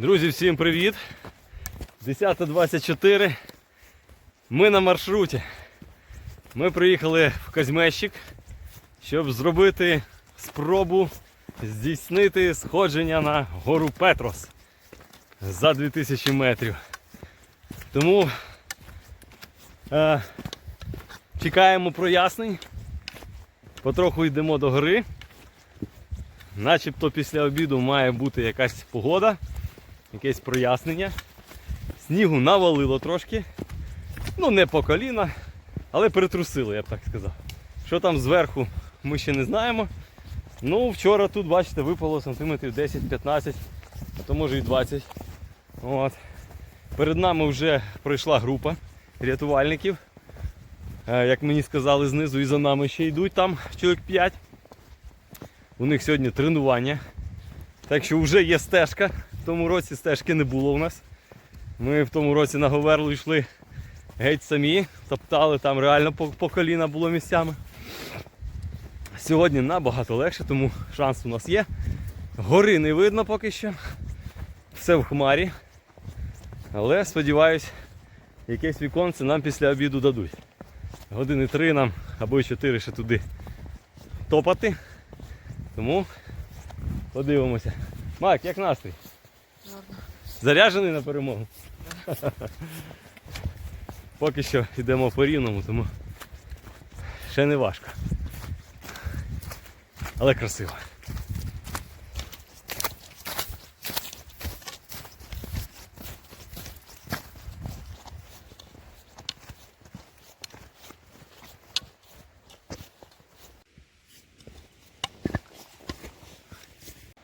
Друзі, всім привіт! 10.24. Ми на маршруті. Ми приїхали в Казьмещик, щоб зробити спробу здійснити сходження на гору Петрос за 2000 метрів. Тому е, чекаємо прояснень. Потроху йдемо до гори. Начебто після обіду має бути якась погода, якесь прояснення. Снігу навалило трошки. Ну не по коліна, але перетрусило, я б так сказав. Що там зверху, ми ще не знаємо. Ну, вчора тут, бачите, випало сантиметрів 10-15, а то може і 20. От. Перед нами вже пройшла група рятувальників. Е, Як мені сказали знизу, і за нами ще йдуть там чоловік 5. У них сьогодні тренування. Так що вже є стежка. Тому році стежки не було у нас. Ми в тому році на Говерлу йшли геть самі, топтали там реально по, по коліна було місцями. Сьогодні набагато легше, тому шанс у нас є. Гори не видно поки що. Все в хмарі. Але сподіваюсь, якесь віконце нам після обіду дадуть. Години три нам або чотири ще туди топати. Тому подивимося. Мак, як настрій? Заряджений на перемогу? Поки що йдемо по рівному, тому ще не важко. Але красиво.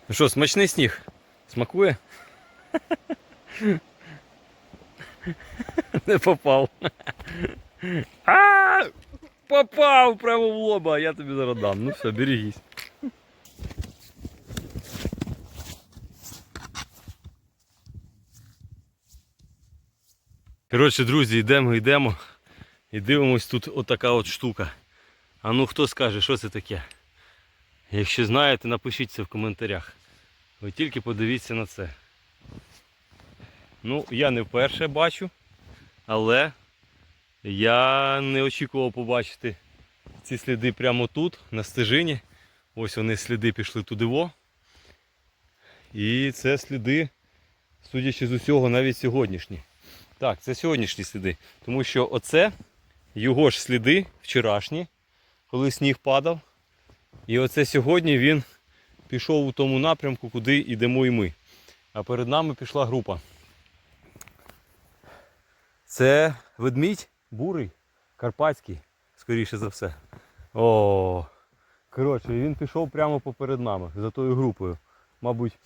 Ну що, смачний сніг? Смакує? Не попав. А! Попав прямо в лоба, а я тобі зараз дам. Ну все, берегись. Коротше, друзі, йдемо, йдемо. І дивимось тут отака от штука. А ну хто скаже, що це таке? Якщо знаєте, напишіть це в коментарях. Ви тільки подивіться на це. Ну, я не вперше бачу, але я не очікував побачити ці сліди прямо тут, на стежині. Ось вони сліди пішли туди во. І це сліди, судячи з усього, навіть сьогоднішні. Так, це сьогоднішні сліди. Тому що оце його ж сліди вчорашні, коли сніг падав. І оце сьогодні він пішов у тому напрямку, куди йдемо і ми. А перед нами пішла група. Це ведмідь бурий, карпатський, скоріше за все. О, коротше, він пішов прямо поперед нами, за тою групою. Мабуть,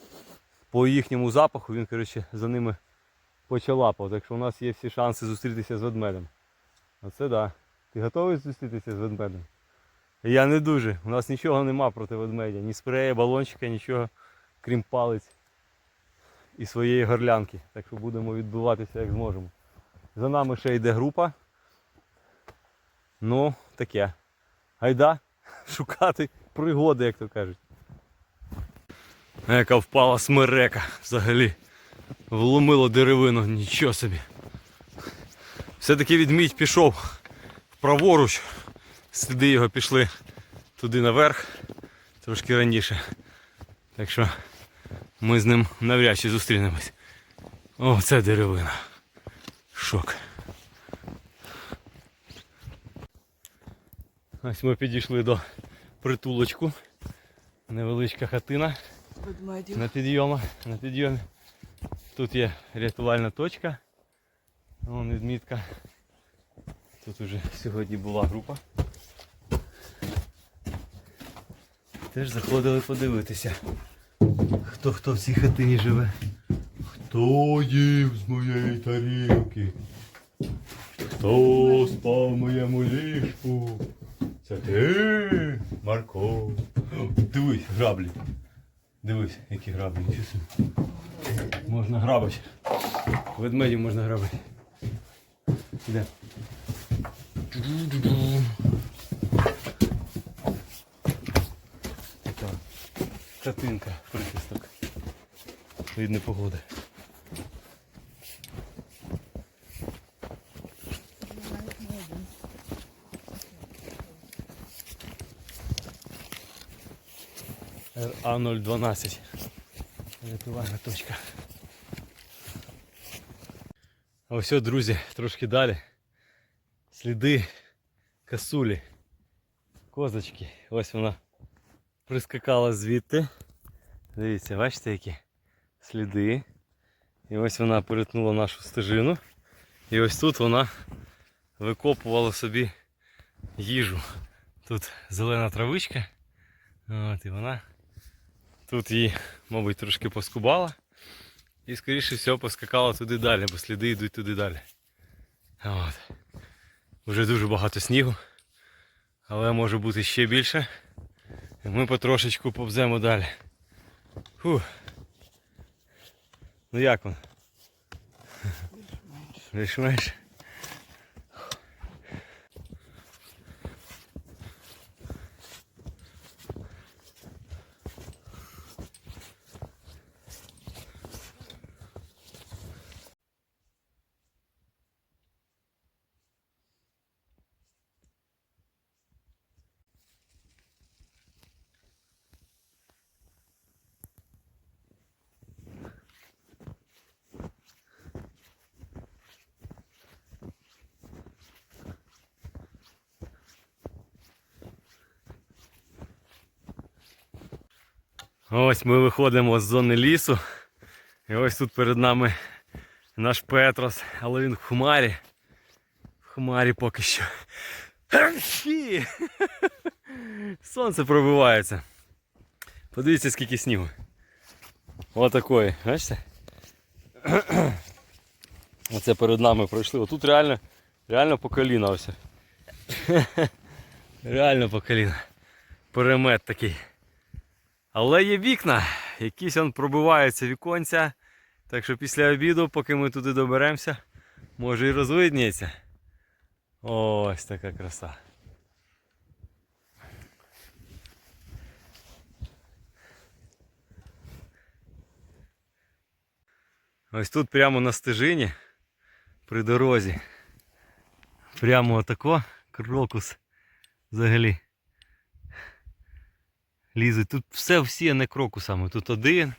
по їхньому запаху він коротше, за ними почалапав. Так що у нас є всі шанси зустрітися з ведмедем. Оце так. Да. Ти готовий зустрітися з ведмедем? Я не дуже. У нас нічого нема проти ведмедя. Ні спрея, балончика, нічого, крім палець і своєї горлянки. Так що будемо відбиватися як зможемо. За нами ще йде група. Ну, таке. Гайда шукати пригоди, як то кажуть. Яка впала смерека взагалі. Вломило деревину, нічого собі. Все-таки відмідь пішов праворуч. Сліди його пішли туди наверх, трошки раніше. Так що ми з ним навряд чи зустрінемось. О, це деревина. Шок. Ось ми підійшли до притулочку. Невеличка хатина на підйомах, на підйомі. Тут є рятувальна точка. Вон відмітка. Тут уже сьогодні була група. Теж заходили подивитися. Хто хто в цій хатині живе. Хто їв з моєї тарілки? Хто спав в моєму ліжку? Це ти, Марко. Дивись, граблі. Дивись, які граблі. Можна грабити. Ведмедів можна грабити. Іде. Така хатинка, прихисток. Від непогоди. РА012. Рятувальна точка. Ось, друзі, трошки далі. Сліди касулі. Козочки. Ось вона прискакала звідти. Дивіться, бачите, які сліди. І ось вона перетнула нашу стежину. І ось тут вона викопувала собі їжу. Тут зелена травичка. От, і вона тут її, мабуть, трошки поскубала. І скоріше всього поскакала туди далі, бо сліди йдуть туди далі. От. Уже дуже багато снігу. Але може бути ще більше. Ми потрошечку повземо далі. Фух. Ну як він? Більш-менш. Ось ми виходимо з зони лісу. І ось тут перед нами наш Петрос, але він в хмарі. В хмарі поки що. Сонце пробивається. Подивіться, скільки снігу. Отакої, бачите? Оце перед нами пройшли. Отут реально, реально по коліна ось. Реально по коліна. Перемет такий. Але є вікна, якісь он пробиваються віконця. Так що після обіду, поки ми туди доберемося, може і розвидніється. Ось така краса. Ось тут прямо на стежині, при дорозі. Прямо отако крокус взагалі лізуть. Тут все всіяне крокусами. Тут один,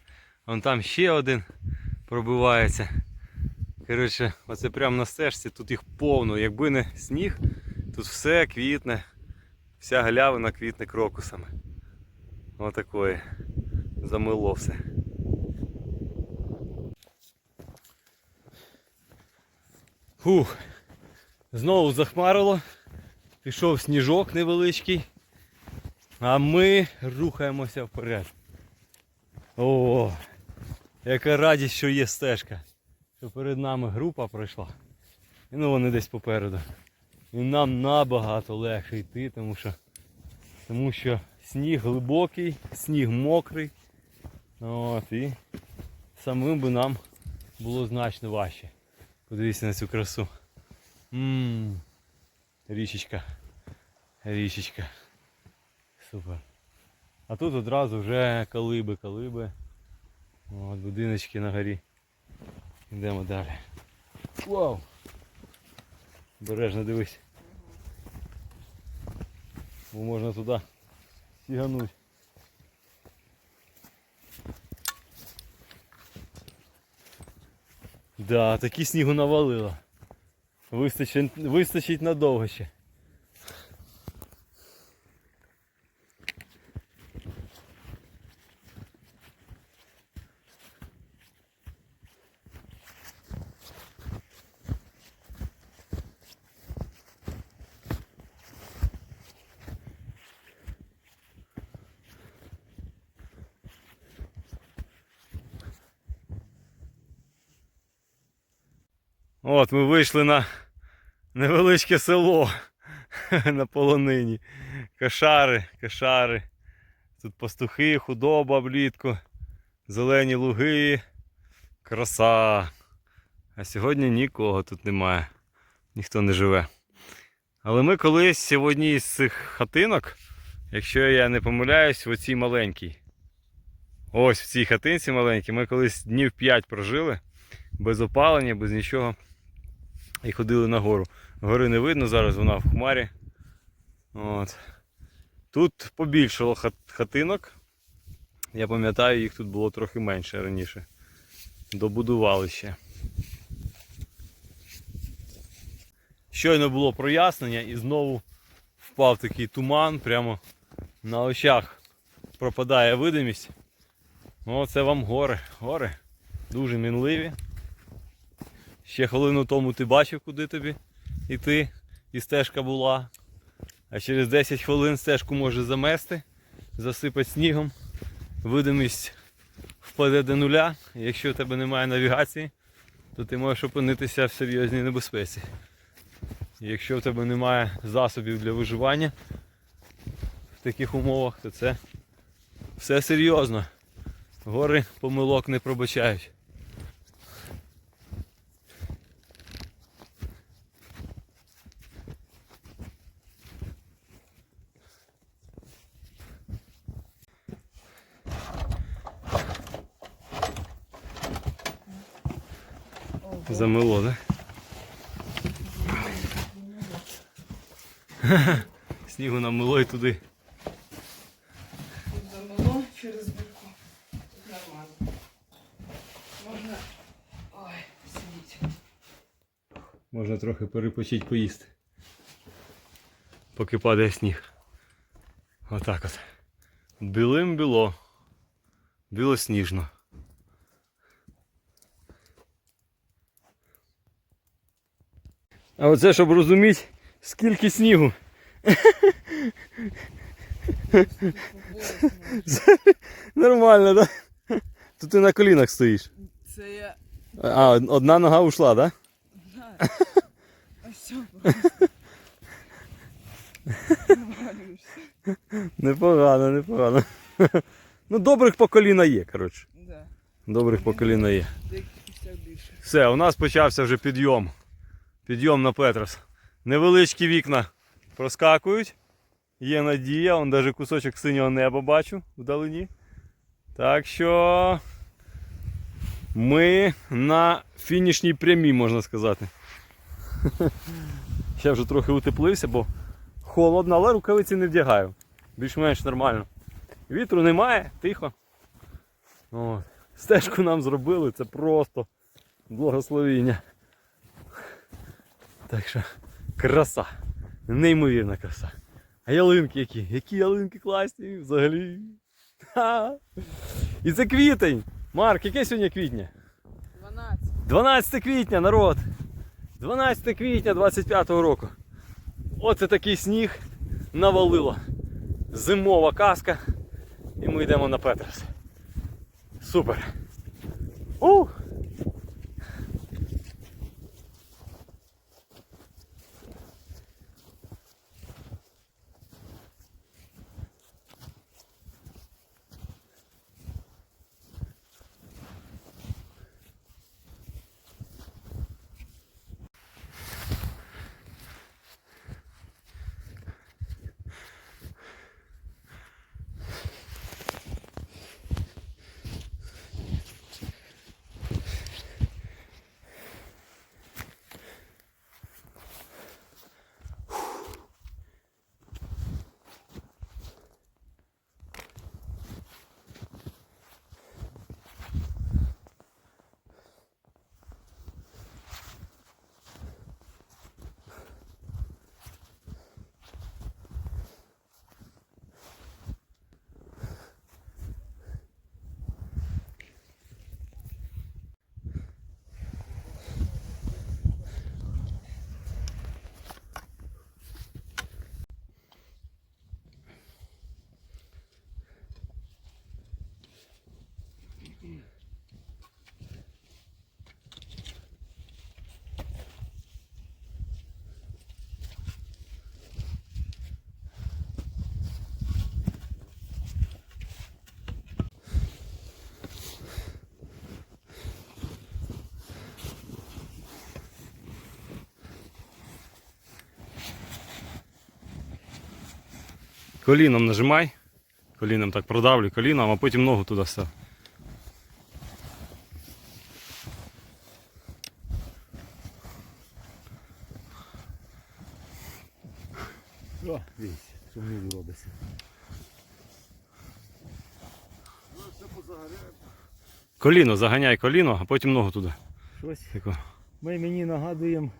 вон там ще один пробивається. Коротше, оце прямо на стежці, тут їх повно. Якби не сніг, тут все квітне, вся галявина квітне крокусами. Отакої. Замило все. Фух. Знову захмарило. Пішов сніжок невеличкий. А ми рухаємося вперед. О, яка радість, що є стежка. Що перед нами група пройшла. І ну вони десь попереду. І нам набагато легше йти, тому що, тому що сніг глибокий, сніг мокрий. От, і самим би нам було значно важче. Подивіться на цю красу. Ммм, річечка. Річечка. Супер. А тут одразу вже калиби, калиби. От будиночки на горі. Йдемо далі. Вау! Бережно дивись. Бо можна туди сігануть. Да, такі снігу навалило. Вистачить, вистачить надовго ще. От ми вийшли на невеличке село на полонині. Кошари, кошари. Тут пастухи, худоба влітку, зелені луги, краса. А сьогодні нікого тут немає. Ніхто не живе. Але ми колись в одній з цих хатинок, якщо я не помиляюсь, в оцій маленькій. Ось в цій хатинці маленькій, ми колись днів 5 прожили, без опалення, без нічого. І ходили нагору. Гори не видно, зараз вона в хмарі. От. Тут побільшало хатинок. Я пам'ятаю, їх тут було трохи менше раніше. Добудували ще. Щойно було прояснення і знову впав такий туман, прямо на очах пропадає видимість. О, це вам гори. Гори дуже мінливі. Ще хвилину тому ти бачив, куди тобі йти, і стежка була. А через 10 хвилин стежку може замести, засипати снігом. Видимість впаде до нуля. Якщо у тебе немає навігації, то ти можеш опинитися в серйозній небезпеці. Якщо в тебе немає засобів для виживання в таких умовах, то це все серйозно. Гори помилок не пробачають. Замело, да? Снігу намело і туди. Тут замело через дірку. Тут нормально. Можна. Ой, сидіть. Можна трохи перепочити поїсти. Поки падає сніг. Отак от. Білим біло. Білосніжно. А оце, щоб розуміти, скільки снігу. Нормально, так? Да? Тут ти на колінах стоїш. Це я. А, одна нога ушла, так? Да? А все, Непогано, непогано. Ну, добрих по коліна є, коротше. Да. Добрих по коліна є. Все, у нас почався вже підйом. Підйом на Петрос. Невеличкі вікна проскакують. Є надія, он навіть кусочок синього неба бачу вдалині. Так що ми на фінішній прямій, можна сказати. Ще вже трохи утеплився, бо холодно, але рукавиці не вдягаю. Більш-менш нормально. Вітру немає, тихо. От. Стежку нам зробили, це просто благословіння. Так що краса. Неймовірна краса. А ялинки які? Які ялинки класні взагалі. Ха! І це квітень. Марк, яке сьогодні квітня? 12. 12 квітня, народ. 12 квітня 25-го року. Оце такий сніг навалило. Зимова казка. І ми йдемо на Петрос. Супер. Ух! Коліном нажимай. Коліном так продавлю коліном, а потім ногу туди став. О, дивіться, що мені робиться. Коліно, заганяй коліно, а потім ногу туди. Щось Тако. ми мені нагадуємо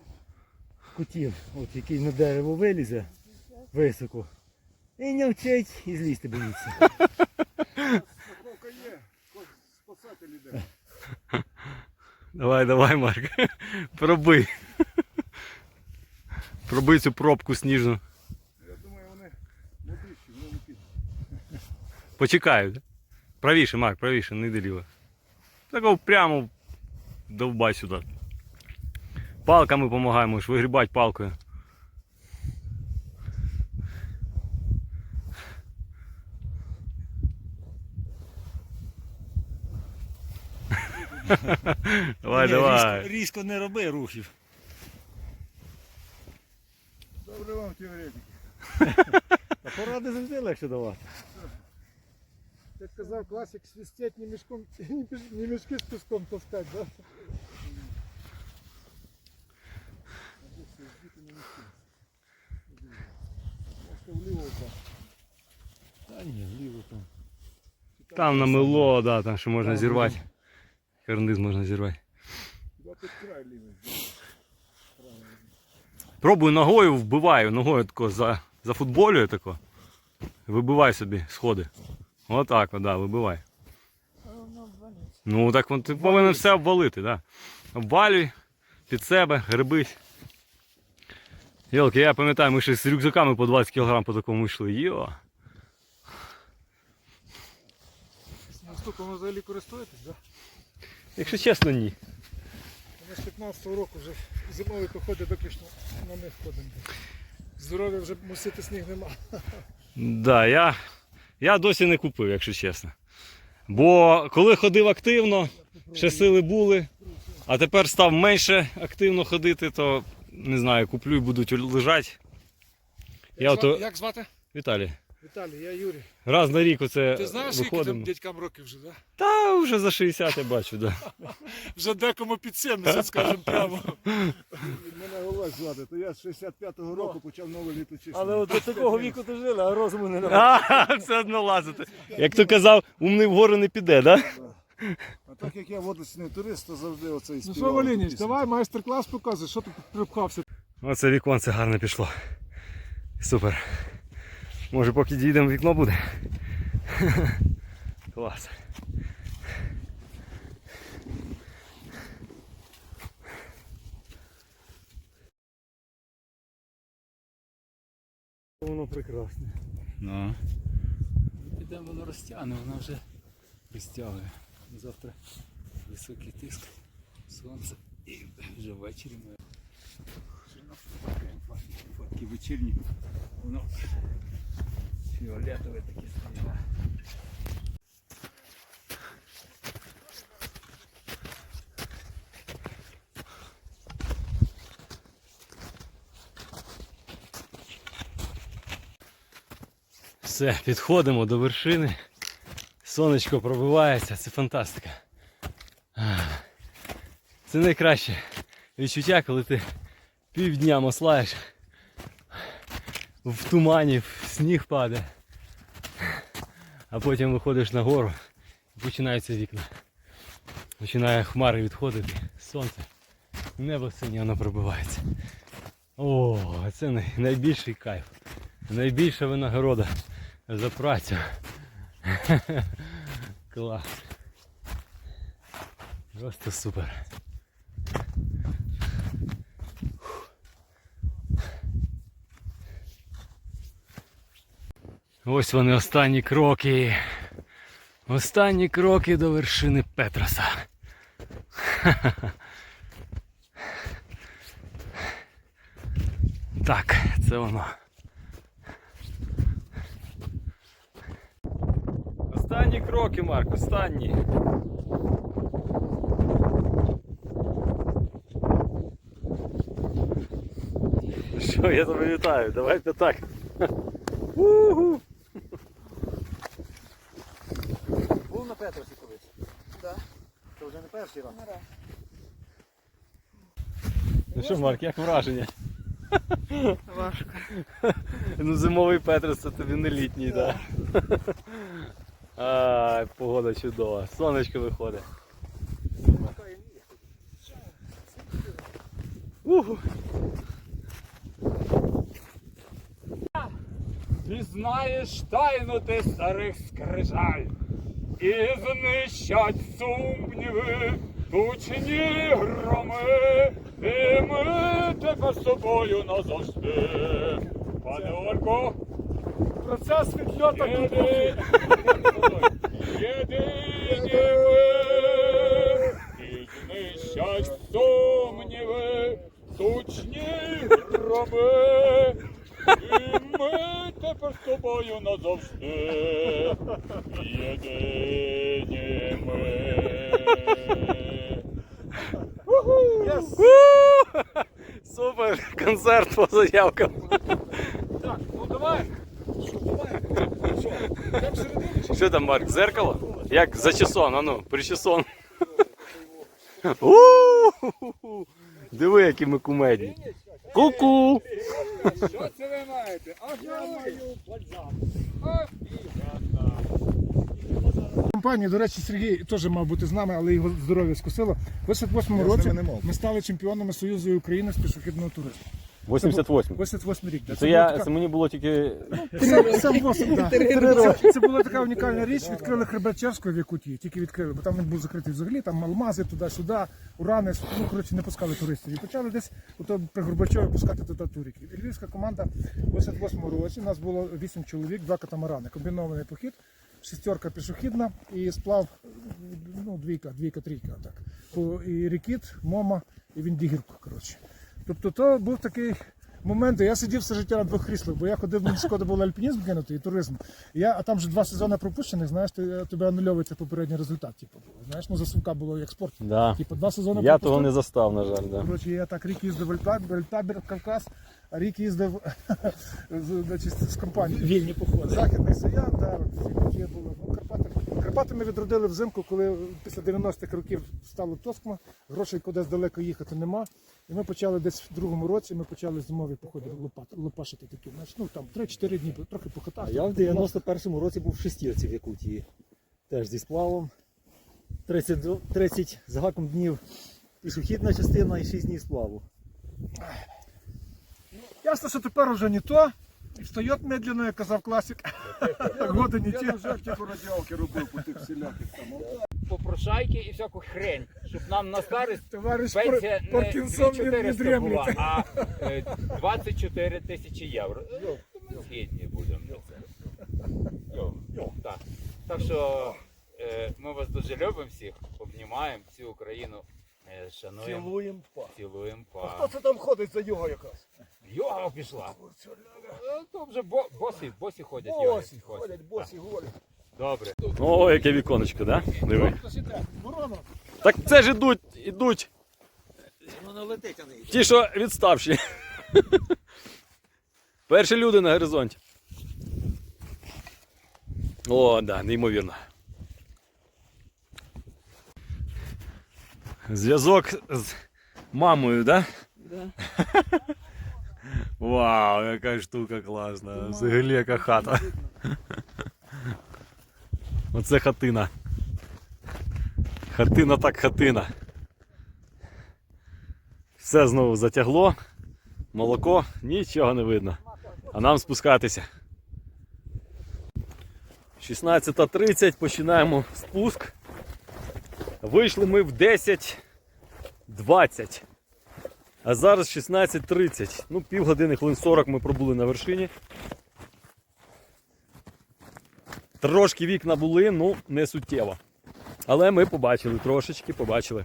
котів, от який на дерево вилізе високо. І не вчить, і злізти боїться. Страховка є, спасатель іде. Давай, давай, Марк. Проби. Проби цю пробку сніжну. Я думаю, вони найближчі, вони не підуть. Почекають. Правіше, Марк, правіше, не йди ліво. Такого прямо довбай сюди. Палками допомагаємо, ж вигрібати палкою. Давай, Ні, давай. Різко, різко не роби рухів. Добре вам теоретики. А поради завжди легше давати. Як казав класик, свистять не мішком, не мішки з піском таскать, да? Вліво впав. Та ні, вліво там. Там намело, да, там що можна зірвати. Карниз можна зірвати. Пробую ногою, вбиваю, ногою тако за, за футболю тако. Вибивай собі сходи. Отак, от, да, вибивай. Воно. Ну так ти повинен все обвалити, да. Обвалюй під себе, грибись. Йолки, я пам'ятаю, ми ще з рюкзаками по 20 кг по такому йшли. Йо. Наступом ви взагалі користуєтесь, да? Якщо чесно, ні. Ми з 15-го року вже зимові походи виключно на них ходимо. Здоров'я вже мусити сніг нема. Да, я, я досі не купив, якщо чесно. Бо коли ходив активно, ще сили були, а тепер став менше активно ходити, то не знаю, куплю і будуть лежати. Я Як, ото, як звати? Віталій, Віталій, я Юрій. раз на рік оце Ти знаєш, скільки виходимо. там дядькам років вже, да? Та вже за 60 я бачу, да. Вже декому під 70, скажімо прямо. Мене Олег звати, то я з 65-го року почав нове літочисти. Але от до такого віку то жили, а розуму не набрали. А, все одно лазити. Як то казав, умний вгору не піде, да? А так як я водочний турист, то завжди оце і Ну співав. що, Валініч, пісню. давай майстер-клас показуй, що ти тут припхався. Оце віконце гарно пішло. Супер. Може поки дійдемо вікно буде. Клас. Воно прекрасне. Ну. Підемо воно розтягне, воно вже розтягує. Завтра високий тиск, сонце і вже ввечері ми. Фотки, вечірні. Воно фіолетове таке стає. Все, підходимо до вершини. Сонечко пробивається, це фантастика. Це найкраще відчуття, коли ти півдня маслаєш. В тумані, в сніг падає. А потім виходиш на гору і починаються вікна. Починає хмари відходити, сонце. Небо синє воно пробивається. О, це найбільший кайф. Найбільша винагорода за працю. Клас. Просто супер. Ось вони останні кроки. Останні кроки до вершини Петроса. Так, це воно. Останні кроки, Марк, останні. Що, я тебе вітаю, давайте так. Уху. Був на Петросі колись. Да. Гора. Ну що, Марк, як враження? Важко. Ну зимовий Петрос це тобі не літній, так. Ай, погода чудова. Сонечко виходить. Уху. Ти знаєш тайну ти старих скрижаль, і знищать сумніви, тучні громи, і ми тепер з тобою назавжди. Пане Орко, Процес відльота єдині, єдині ми, і знищать сумніви, тучні громи, і ми тепер з тобою назавжди. Єдині ми. Супер! Концерт по заявкам. Так, ну давай. Що, давай? Що? Там, Марк, зеркало? Як зачесон, а ну, причесон. У-ху-ху. Диви, які ми кумедні. Ку-ку! Що це ви маєте? А Я маю бальзам. Компанії, до речі, Сергій теж мав бути з нами, але його здоров'я скосило. В 88 році ми стали чемпіонами Союзу України з пішохідного туризму. 88. 88 рік. да. Це я, така- це мені було тільки. Сам, сам восім, да. Це, це була така унікальна річ. Відкрили хребет Чевського в Якутії, тільки відкрили, бо там він був закритий взагалі, там алмази туди-сюди, урани, ну коротше не пускали туристів. І почали десь ото при Горбачові пускати туди туриків. І львівська команда в 88 році. У нас було 8 чоловік, два катамарани, комбінований похід, шестерка пішохідна і сплав, ну, двійка, двійка, трійка. Так. По, і рікіт, мома і Віндігірку. Коротше. Тобто то був такий момент, я сидів все життя на двох кріслах, бо я ходив, мені шкода було альпінізм кинути і туризм. І Я, а там вже два сезони пропущених, знаєш, ти, тебе анульовується попередній результат. Типу, знаєш, ну засувка було як спорт. Да. Типу, два сезони Я того не застав, на жаль. Да. Коротше, я так рік їздив в Альтабір, в Альтабір, Кавказ, а рік їздив з, значить, з компанією. Вільні походи. Західний Саян, да, ці такі були. Ну, Карпати. Карпати ми відродили взимку, коли після 90-х років стало тоскма, грошей кудись далеко їхати нема. І ми почали десь в другому році, ми почали зимові походи лопати, лопашити такі. Значить, ну там 3-4 дні, трохи А я в 91-му році був в шестірці в Якутії. Теж зі сплавом. 30, 30 з гаком днів пішохідна частина і 6 днів сплаву. Ясно, що тепер уже не то. І встає медленно, як казав класик. Годи не ті. Я вже тільки радіалки робив по тих всіляких там. попрошайки і всяку хрень, щоб нам на старість Товариш пенсія Пар- не Паркінсон не, не 2400 дремлять. була, а е, 24 тисячі євро. Е, Ми згідні будемо на це. Йо. Так. так що е, ми вас дуже любимо всіх, обнімаємо всю Україну, е, шануємо, Цілуємо па. цілуємо. Хто це там ходить за його якась? Йога пішла. То вже бо, босі, босі ходять. йоги. Босі, ходять, босі, голі. Добре. О, яке віконечко, да? Диви. Ворона. Так це ж ідуть, ідуть. Ті, що відставші. Перші люди на горизонті. О, да, неймовірно. Зв'язок з мамою, да? Да. Вау, яка штука класна. Взагалі яка хата. Оце хатина. Хатина так хатина. Все знову затягло. Молоко, нічого не видно. А нам спускатися. 16.30 починаємо спуск. Вийшли ми в 10.20. А зараз 16.30. Ну, півгодини, хвилин 40 ми пробули на вершині. Трошки вікна були, ну не суттєво. Але ми побачили трошечки, побачили.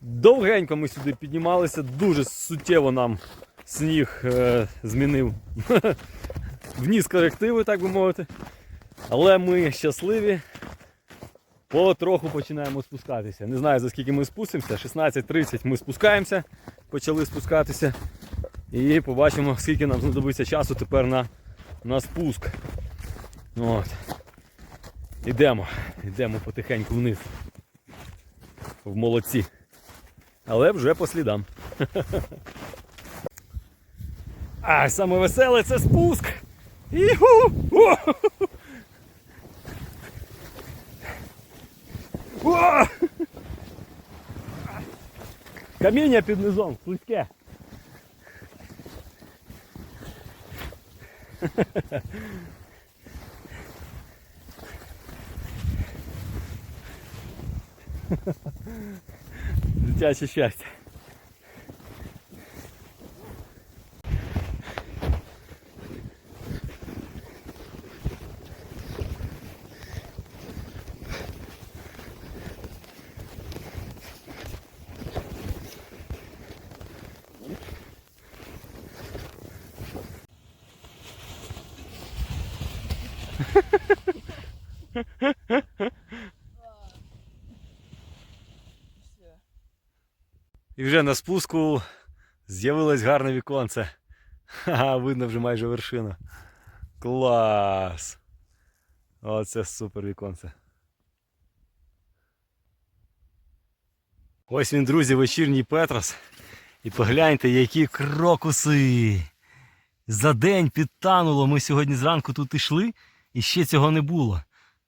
Довгенько ми сюди піднімалися, дуже суттєво нам сніг е, змінив вніс корективи, так би мовити. Але ми щасливі. Потроху починаємо спускатися. Не знаю за скільки ми спустимося. 16.30 ми спускаємося, почали спускатися. І побачимо, скільки нам знадобиться часу тепер на, на спуск. От. Ідемо, йдемо потихеньку вниз. В молодці. Але вже по слідам. А саме веселе це спуск. Іху! О! Каміння під низом, слизьке. Дитяче щастя. Вже на спуску з'явилось гарне віконце. Ха-ха, видно вже майже вершину. Клас! Оце супер віконце. Ось він, друзі, вечірній Петрос. І погляньте, які крокуси. За день підтануло. Ми сьогодні зранку тут йшли, і ще цього не було.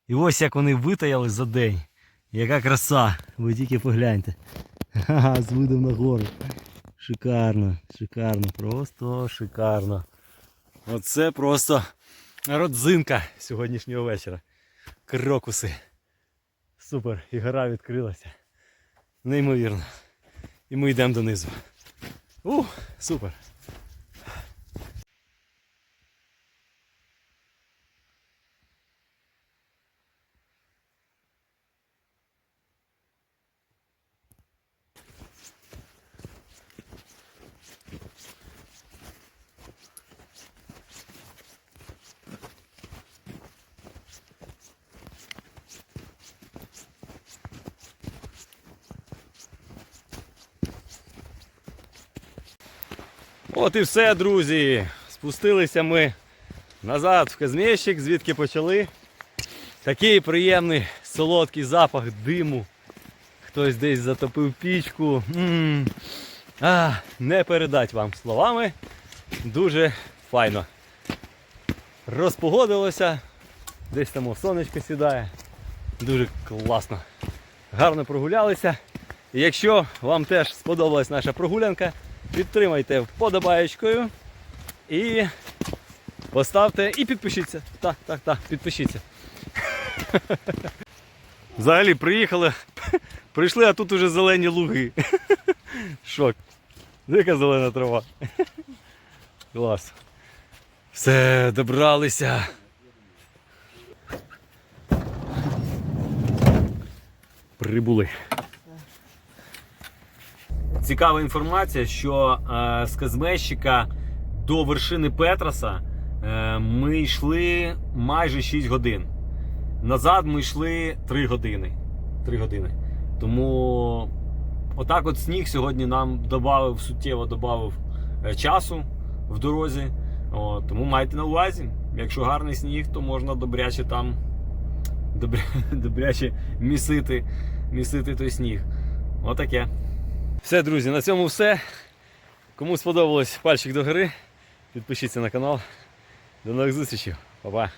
І ось як вони витаяли за день. Яка краса! Ви тільки погляньте. Ха-ха, з видом на гору. Шикарно, шикарно, просто шикарно. Оце просто родзинка сьогоднішнього вечора. Крокуси. Супер, і гора відкрилася. Неймовірно. І ми йдемо донизу. Ух, супер. От і все, друзі. Спустилися ми назад в Казмєщик, звідки почали. Такий приємний солодкий запах диму. Хтось десь затопив пічку. м А, не передать вам словами. Дуже файно. Розпогодилося. Десь там сонечко сідає. Дуже класно. Гарно прогулялися. І якщо вам теж сподобалась наша прогулянка, підтримайте вподобаєчкою і поставте і підпишіться. Так, так, так, підпишіться. Взагалі приїхали, прийшли, а тут уже зелені луги. Шок. Яка зелена трава. Клас. Все, добралися. Прибули. Цікава інформація, що е, з Казмещика до вершини Петроса е, ми йшли майже 6 годин. Назад ми йшли 3 години. 3 години. Тому отак от сніг сьогодні нам додав, суттєво додав часу в дорозі. О, тому майте на увазі, якщо гарний сніг, то можна добряче там добря, добряче місити, місити той сніг. Отаке. Все, друзі, на цьому все. Кому сподобалось пальчик до гори, підпишіться на канал. До нових зустрічей. Па-па.